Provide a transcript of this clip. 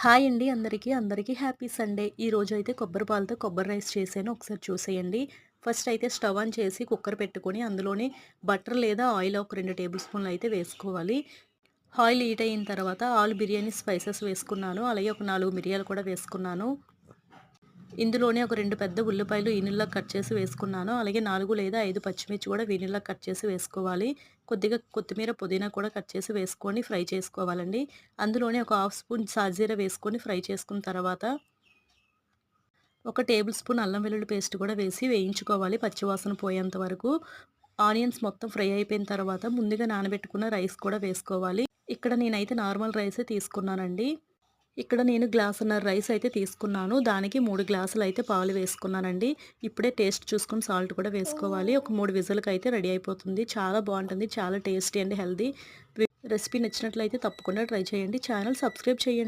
Hi అండి అందరికీ. అందరికీ హ్యాపీ సండే. ఈ రోజు అయితే కొబ్బరి పాలతో కొబ్బరి రైస్ చేశాను. ఒకసారి చూసేయండి. ఫస్ట్ అయితే స్టవ్ ఆన్ చేసి కుక్కర్ పెట్టుకొని అందులోనే బటర్ లేదా ఆయిల్ ఒక రెండు టేబుల్ స్పూన్లు అయితే వేసుకోవాలి. ఆయిల్ హీట్ అయిన తర్వాత ఆల్ బిర్యానీ స్పైసెస్ వేసుకున్నాను. అలాగే ఒక నాలుగు మిరియాలు కూడా వేసుకున్నాను. ఇందులోనే ఒక రెండు పెద్ద ఉల్లిపాయలు ఈనుల్లా కట్ చేసి వేసుకున్నాను. అలాగే నాలుగు లేదా ఐదు పచ్చిమిర్చి కూడా వీనిల్లా కట్ చేసి వేసుకోవాలి. కొద్దిగా కొత్తిమీర పుదీనా కూడా కట్ చేసి వేసుకొని ఫ్రై చేసుకోవాలండి. అందులోనే ఒక హాఫ్ స్పూన్ సాజీర వేసుకొని ఫ్రై చేసుకున్న తర్వాత ఒక టేబుల్ స్పూన్ అల్లం వెల్లుల్లి పేస్ట్ కూడా వేసి వేయించుకోవాలి పచ్చివాసన పోయేంత వరకు. ఆనియన్స్ మొత్తం ఫ్రై అయిపోయిన తర్వాత ముందుగా నానబెట్టుకున్న రైస్ కూడా వేసుకోవాలి. ఇక్కడ నేనైతే నార్మల్ రైసే తీసుకున్నానండి. ఇక్కడ నేను గ్లాసున్నర రైస్ అయితే తీసుకున్నాను. దానికి మూడు గ్లాసులు అయితే పాలు వేసుకున్నానండి. ఇప్పుడే టేస్ట్ చూసుకొని సాల్ట్ కూడా వేసుకోవాలి. ఒక మూడు విజులకు అయితే రెడీ అయిపోతుంది. చాలా బాగుంటుంది. చాలా టేస్టీ అండ్ హెల్దీ రెసిపీ నచ్చినట్లయితే తప్పకుండా ట్రై చేయండి. ఛానల్ సబ్స్క్రైబ్ చేయండి.